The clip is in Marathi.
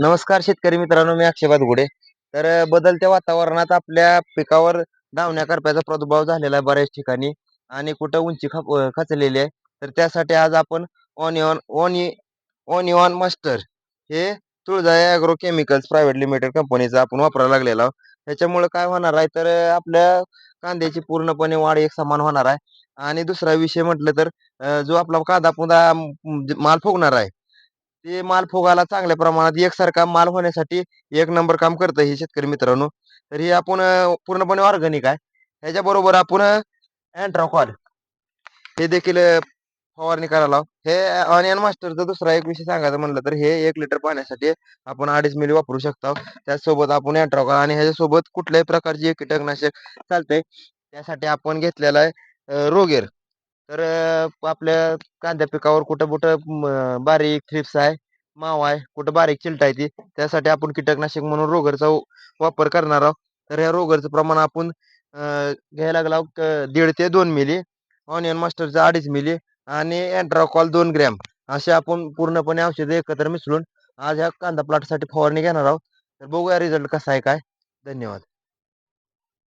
नमस्कार शेतकरी मित्रांनो मी अक्षय गुडे तर बदलत्या वातावरणात आपल्या पिकावर डावण्या करप्याचा प्रादुर्भाव झालेला आहे बऱ्याच ठिकाणी आणि कुठं उंची खप खचलेली आहे. तर त्यासाठी आज आपण ऑनिऑन ऑनि ऑनिऑन मास्टर हे Tulja agro chemicals private limited कंपनीचा आपण वापरायला लागलेला आहोत. त्याच्यामुळे काय होणार आहे? तर आपल्या कांद्याची पूर्णपणे वाढ एक समान होणार आहे. आणि दुसरा विषय म्हटलं तर जो आपला कांदा पुन्हा माल फुगणार आहे ते माल फुगाला चांगल्या प्रमाणात एकसारखा माल होण्यासाठी एक नंबर काम करतं हे शेतकरी मित्रांनो. तर हे आपण पूर्णपणे ऑर्गॅनिक आहे. ह्याच्याबरोबर आपण अँट्राकॉल हे देखील फवारणी करायला लाव. हे ऑनियन मास्टरचा दुसरा एक विषय सांगायचं म्हणलं तर हे एक लिटर पाण्यासाठी आपण अडीच मिली वापरू शकतो. त्याचसोबत आपण अँट्राकॉल आणि ह्याच्यासोबत कुठल्याही प्रकारचे कीटकनाशक चालतंय त्यासाठी आपण घेतलेला आहे अ, रोगेर तर आपल्या कांद्या पिकावर कुठं कुठं बारीक थ्रिप्स आहे मावा आहे कुठं बारीक चिलटा आहे ती त्यासाठी आपण कीटकनाशक म्हणून रोगरचा वापर करणार आहोत. तर या रोगरचं प्रमाण आपण घ्यायला लागला आहोत, क- दीड ते दोन मिली ऑनियन मास्टरचा अडीच मिली आणि अँड्राकॉल दोन ग्रॅम असे आपण पूर्णपणे औषधं एकत्र मिसळून आज ह्या कांदा प्लॉटसाठी फवारणी घेणार आहोत. तर बघूया रिझल्ट कसा आहे काय. धन्यवाद.